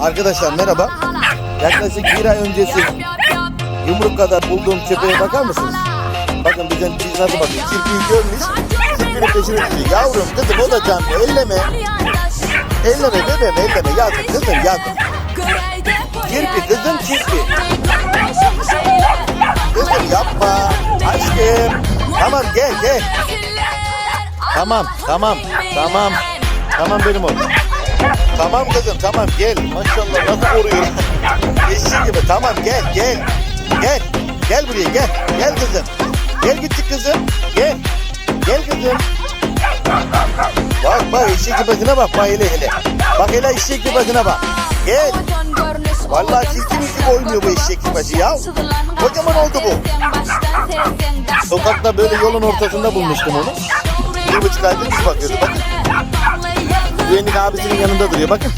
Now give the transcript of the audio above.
Arkadaşlar merhaba. Yaklaşık bir ay öncesi yumruk kadar bulduğum köpeğe bakar mısınız? Bakın bizim biz nasıl bakın. Kirpiyi görmüş. Kirpinin peşine düşüyor. Yavrum kızım o da canlı. Elleme. Elleme bebeğim elleme. Yazık kızım yazık. Kirpi kızım kirpi. Kızım yapma. Aşkım. Tamam gel gel. Tamam tamam tamam. Tamam benim oğlum. Tamam kızım tamam gel. Maşallah nasıl koruyor. Eşi gibi tamam gel gel. Gel. Gel buraya gel. Gel kızım. Gel küçük kızım. Gel. Gel kızım. Bak bak eşek gibi bak bak hele hele. Bak hele eşek gibi bak. Gel. Vallahi çirkin gibi oynuyor bu eşek başı ya. Kocaman oldu bu. Sokakta böyle yolun ortasında bulmuştum onu. Bir buçuk aydır biz bakıyordu bakın. Güvenlik abisinin yanında duruyor bakın.